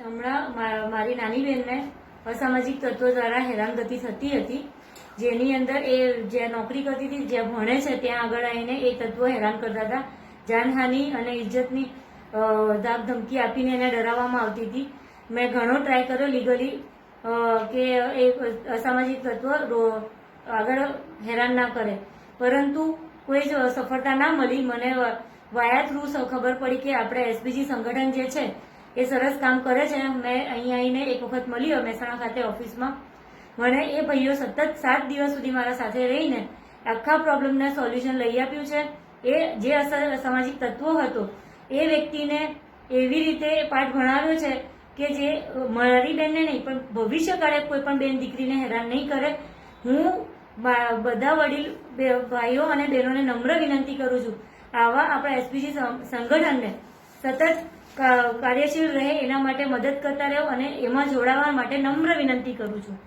હમણાં મારી નાની બહેનને અસામાજિક તત્વો દ્વારા હેરાનગતિ થતી હતી, જેની અંદર એ જ્યાં નોકરી કરતી હતી, જ્યાં ભણે છે, ત્યાં આગળ આવીને એ તત્વો હેરાન કરતા હતા. જાનહાનિ અને ઇજ્જતની ધાક ધમકી આપીને એને ડરાવવામાં આવતી હતી. મેં ઘણો ટ્રાય કર્યો લીગલી કે એ અસામાજિક તત્વો આગળ હેરાન ના કરે. પરંતુ કોઈ જ સફળતા ના મળી. મને વાયા થ્રુ ખબર પડી કે આપણે એસબીજી સંગઠન જે છે એ સરસ કામ કરે છે. મેં અહીં આવીને એક વખત મળ્યો, મહેસાણા ખાતે ઓફિસમાં. મને એ ભાઈઓ સતત સાત દિવસ સુધી મારા સાથે રહીને આખા પ્રોબ્લેમને સોલ્યુશન લઈ આપ્યું છે. એ જે અસર સામાજિક તત્વો હતો, એ વ્યક્તિને એવી રીતે પાઠ ભણાવ્યો છે કે જે મારી બેનને નહીં, પણ ભવિષ્યકાળે કોઈ પણ બેન દીકરીને હેરાન નહીં કરે. હું બધા વડીલ ભાઈઓ અને બહેનોને નમ્ર વિનંતી કરું છું. આવા આપણા એસપીજી સંગઠનને સતત કાર્યશીલ રહે એના માટે મદદ કરતા રહો અને એમાં જોડાવા માટે નમ્ર વિનંતી કરું છું.